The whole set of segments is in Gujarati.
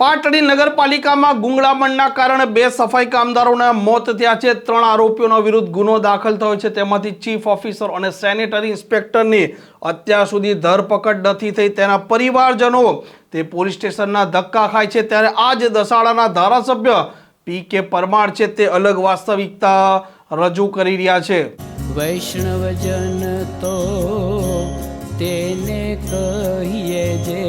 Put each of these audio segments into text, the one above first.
પાટડી નગરપાલિકામાં ગુંગળામણના કારણે બે સફાઈ કામદારોના મોત થયા છે. ત્રણ આરોપીઓના વિરુદ્ધ ગુનો દાખલ થયો છે. તેમાંથી ચીફ ઓફિસર અને સેનેટરી ઇન્સ્પેક્ટરની અત્યાર સુધી ધરપકડ નથી થઈ. તેના પરિવારજનો તે પોલીસ સ્ટેશનના ધક્કા ખાય છે. ત્યારે આ જ દસાડાના ધારાસભ્ય પી કે પરમાર છે. તે અલગ વાસ્તવિકતા રજૂ કરી રહ્યા છે. વૈષ્ણવજન તો તેને કહીએ જે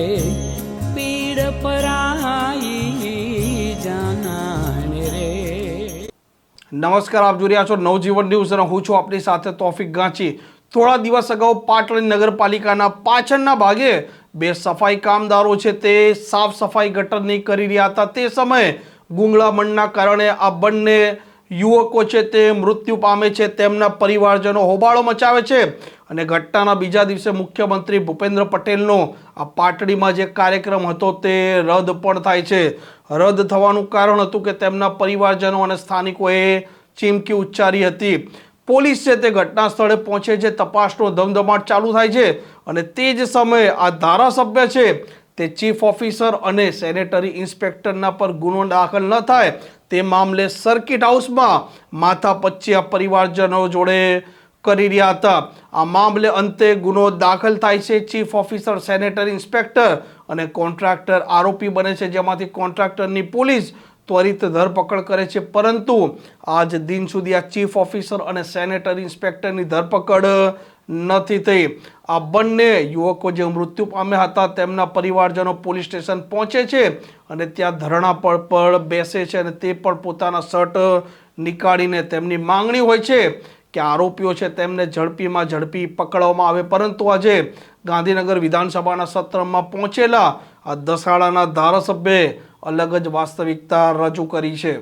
નમસ્કાર, આપ જોઈ રહ્યા છો નવજીવન ન્યૂઝ. અને હું છું આપની સાથે તોફિક ગાંચી. થોડા દિવસ અગાઉ પાટણ નગરપાલિકાના પાછળના ભાગે બે સફાઈ કામદારો છે તે સાફ સફાઈ ગટરની કરી રહ્યા હતા. તે સમયે ગુંગળામણના કારણે આ બંને યુવકો છે તે મૃત્યુ પામે છે, તેમના પરિવારજનો હોબાળો મચાવે છે. અને ઘટનાના બીજા દિવસે મુખ્યમંત્રી ભૂપેન્દ્ર પટેલનો આ પાટડીમાં જે કાર્યક્રમ હતો તે રદ પણ થાય છે. રદ થવાનું કારણ હતું કે તેમના પરિવારજનો અને સ્થાનિકોએ ચીમકી ઉચ્ચારી હતી. પોલીસ છે તે ઘટના સ્થળે પહોંચે છે, તપાસનો ધમધમાટ ચાલુ થાય છે અને તે જ સમયે આ ધારાસભ્ય છે તે ચીફ ઓફિસર અને સેનેટરી ઇન્સ્પેક્ટરના પર ગુનો દાખલ ન થાય તે મામલે સર્કિટ હાઉસમાં માથા પચ્ચી આ પરિવારજનો જોડે કરી રહ્યા હતા. આ મામલે અંતે ગુનો દાખલ થાય છે ચીફ ઓફિસર સેનેટરી ઇન્સ્પેક્ટર અને કોન્ટ્રાક્ટર આરોપી બને છે. જેમાંથી કોન્ટ્રાક્ટરની પોલીસ ત્વરિત ધરપકડ કરે છે. પરંતુ આજ દિન સુધી આ ચીફ ઓફિસર અને સેનેટરી ઇન્સ્પેક્ટરની ધરપકડ નથી થઈ. આ બંને યુવકો જે મૃત્યુ પામ્યા હતા તેમના પરિવારજનો પોલીસ સ્ટેશન પહોંચે છે અને ત્યાં ધરણા પર પર બેસે છે અને તે પણ પોતાના શર્ટ નીકાળીને તેમની માંગણી હોય છે કે આરોપીઓ છે તેમને ઝડપીમાં ઝડપી પકડવામાં આવે. પરંતુ આજે ગાંધીનગર વિધાનસભાના સત્રમાં પહોંચેલા આ દસાડાના ધારાસભ્યે અલગ જ વાસ્તવિકતા રજૂ કરી છે.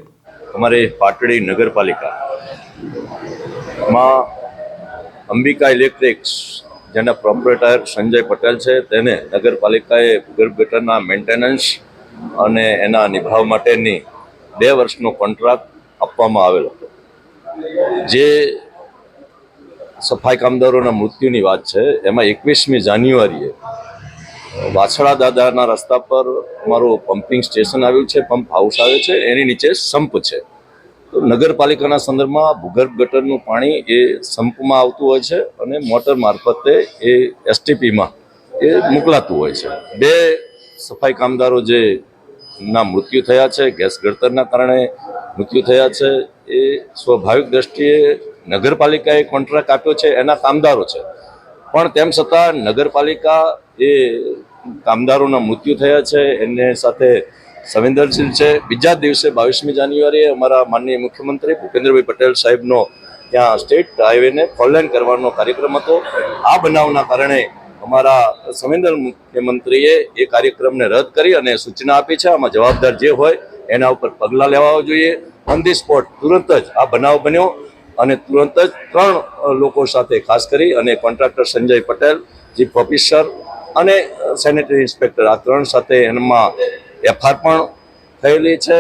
અમારે પાટડી નગરપાલિકા અંબિકા ઇલેક્ટ્રિક્સ, જેના પ્રોપરેટર સંજય પટેલ છે, તેને નગરપાલિકાએ ભૂગર્ભ ગટરના મેન્ટેનન્સ અને એના નિભાવ માટેની બે વર્ષનો કોન્ટ્રાક્ટ આપવામાં આવેલો હતો. જે સફાઈ કામદારોના મૃત્યુની વાત છે, એમાં એકવીસમી જાન્યુઆરીએ વાછડા દાદાના રસ્તા પર અમારું પમ્પિંગ સ્ટેશન આવ્યું છે પંપ હાઉસ આવે છે, એની નીચે સંપ છે. તો નગરપાલિકાના સંદર્ભમાં ભૂગર્ભ ગટરનું પાણી એ સંપમાં આવતું હોય છે અને મોટર મારફતે એ એસટીપીમાં એ મોકલાતું હોય છે. બે સફાઈ કામદારો જે ના મૃત્યુ થયા છે, ગેસ ગળતરના કારણે મૃત્યુ થયા છે, એ સ્વાભાવિક દ્રષ્ટિએ નગરપાલિકાએ કોન્ટ્રાક્ટ આપ્યો છે, એના કામદારો છે. પણ તેમ છતાં નગરપાલિકા એ કામદારોના મૃત્યુ થયા છે, એને સાથે સંવેદનશીલ છે. બીજા દિવસે બાવીસમી જાન્યુઆરીએ અમારા માનનીય મુખ્યમંત્રી ભૂપેન્દ્રભાઈ પટેલ સાહેબનો ત્યાં સ્ટેટ હાઈવેને ફોરલાઈન કરવાનો કાર્યક્રમ હતો. આ બનાવના કારણે અમારા સંવેદન મુખ્યમંત્રીએ એ કાર્યક્રમને રદ કરી અને સૂચના આપી છે. આમાં જવાબદાર જે હોય એના ઉપર પગલાં લેવા જોઈએ. ઓન ધી સ્પોટ તુરંત જ આ બનાવ બન્યો અને તુરંત જ ત્રણ લોકો સાથે ખાસ કરી અને contractor Sanjay Patel, chief officer અને સેનેટરી ઇન્સ્પેક્ટર આ ત્રણ સાથે એમાં એફઆર પણ થયેલી છે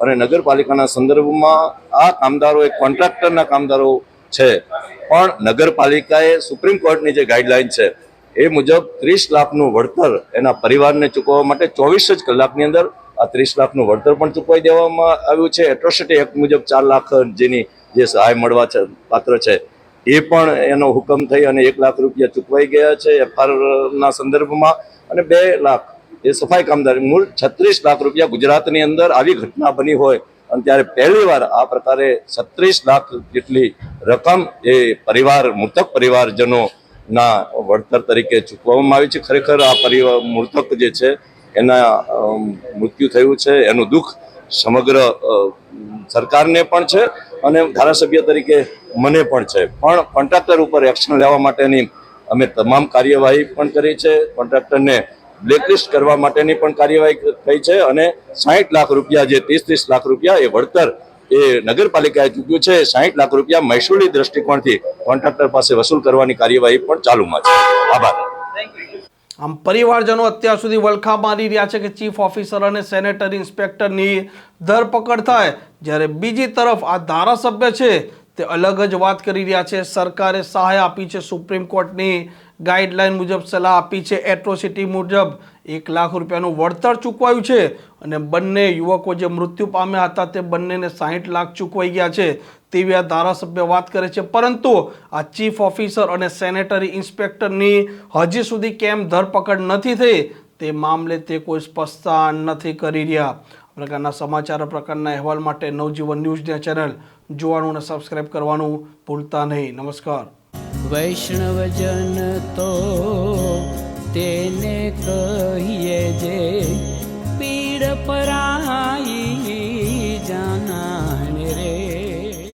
અને નગરપાલિકાના સંદર્ભમાં આ કામદારો એક કોન્ટ્રાક્ટરના કામદારો છે. પણ નગરપાલિકાએ સુપ્રીમ કોર્ટની જે ગાઈડલાઈન છે એ મુજબ ત્રીસ લાખનું વળતર એના પરિવારને ચૂકવવા માટે ચોવીસ જ કલાકની અંદર આ ત્રીસ લાખનું વળતર પણ ચૂકવાઈ દેવામાં આવ્યું છે. એટ્રોસિટી એક્ટ મુજબ ચાર લાખ જેની જે સહાય મળવા છે, પાત્ર છે, એ પણ એનો હુકમ થઈ અને એક લાખ રૂપિયા ચૂકવાઈ ગયા છે એફઆરના સંદર્ભમાં અને બે લાખ એ સફાઈ કામદારી મૂળ છત્રીસ લાખ રૂપિયા ગુજરાતની અંદર આવી ઘટના બની હોય અને ત્યારે પહેલી વાર આ પ્રકારે છત્રીસ લાખ જેટલી રકમ એ પરિવાર, મૃતક પરિવારજનો ના વળતર તરીકે ચૂકવવામાં આવી છે. ખરેખર આ પરિવાર, મૃતક જે છે, એના મૃત્યુ થયું છે. એનું દુઃખ સમગ્ર સરકારને પણ છે અને ધારાસભ્ય તરીકે મને પણ છે. પણ કોન્ટ્રાક્ટર ઉપર એક્શન લેવા માટેની અમે તમામ કાર્યવાહી પણ કરી છે. કોન્ટ્રાક્ટરને બ્લેકલિસ્ટ કરવા માટેની પણ કાર્યવાહી થઈ છે અને સાહીઠ લાખ રૂપિયા જે ત્રીસ ત્રીસ લાખ રૂપિયા એ વળતર એ નગરપાલિકાએ ચૂક્યું છે. સાહીઠ લાખ રૂપિયા મહેસૂલી દ્રષ્ટિકોણથી કોન્ટ્રાક્ટર પાસે વસૂલ કરવાની કાર્યવાહી પણ ચાલુમાં છે. આભાર. આમ પરિવારજનો અત્યાર સુધી વલખા મારી રહ્યા છે કે ચીફ ઓફિસર અને સેનેટરી ઇન્સ્પેક્ટરની ધરપકડ થાય જ્યારે બીજી તરફ આ ધારાસભ્ય છે તે અલગ જ વાત કરી રહ્યા છે. સરકારે સહાય આપી છે. સુપ્રીમ કોર્ટની ગાઈડલાઈન મુજબ સલાહ આપી છે. એટ્રોસિટી મુજબ એક લાખ રૂપિયાનું વળતર ચૂકવાયું છે અને બંને યુવકો જે મૃત્યુ પામ્યા હતા તે બંનેને સાહીઠ લાખ ચૂકવાઈ ગયા છે તેવી આ ધારાસભ્ય વાત કરે છે. પરંતુ આ ચીફ ઓફિસર અને સેનેટરી ઇન્સ્પેક્ટરની હજી સુધી કેમ ધરપકડ નથી થઈ તે મામલે તે કોઈ સ્પષ્ટતા નથી કરી રહ્યા. પ્રકારના સમાચાર, પ્રકારના અહેવાલ માટે નવજીવન ન્યૂઝના ચેનલ જોવાનું અને સબસ્ક્રાઇબ કરવાનું ભૂલતા નહીં. નમસ્કાર. વૈષ્ણવજન તો તેને કહીએ જે પીડ પરાઈ